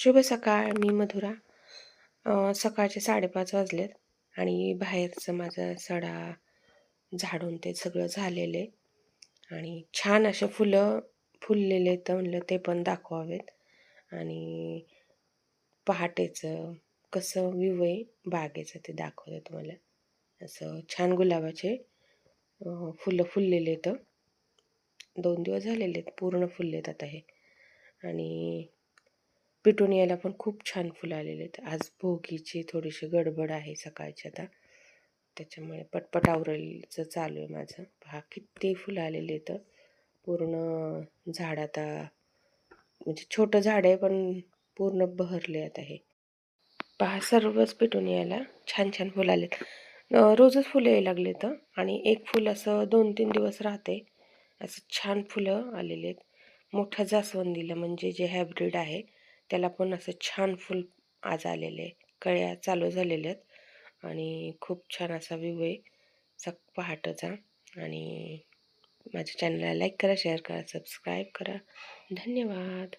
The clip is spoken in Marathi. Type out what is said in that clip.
शुभ सकाळ मी मधुरा. सकाळचे साडेपाच वाजलेत आणि बाहेरचं माझं सडा झाडून ते सगळं झालेलं आहे आणि छान असे फुलं फुललेले तर म्हणलं ते पण दाखवावेत आणि पहाटेचं कसं व्ह्यू आहे बागेचं ते दाखवते तुम्हाला असं छान गुलाबाचे फुलं फुललेले तर. दोन दिवस झालेले आहेत पूर्ण फुललेत आता हे. आणि पिटोनियाला पण खूप छान फुलं आलेले आहेत. आज भोगीची थोडीशी गडबड आहे सकाळची आता. त्याच्यामुळे पटपट आवरायचं चालू आहे माझं. पहा किती फुलं आलेले आहेत. पूर्ण झाड आता म्हणजे छोटं झाड आहे पण पूर्ण बहरले आता हे. पहा सर्वच पिटोनियाला छान छान फुलं आलेत. रोजच फुलं यायला लागले तर आणि एक फुल असं दोन तीन दिवस राहते. असं छान फुलं आलेले आहेत. मोठ्या जास्वंदीला म्हणजे जे हायब्रिड आहे त्याला पण असं छान फुल आज आलेले आहे. कळ्या चालू झालेल्या आहेत. आणि खूप छान असा व्ह्यू आहे. सक पहाटचा आणि माझ्या चॅनलला लाईक करा शेअर करा सबस्क्राईब करा. धन्यवाद.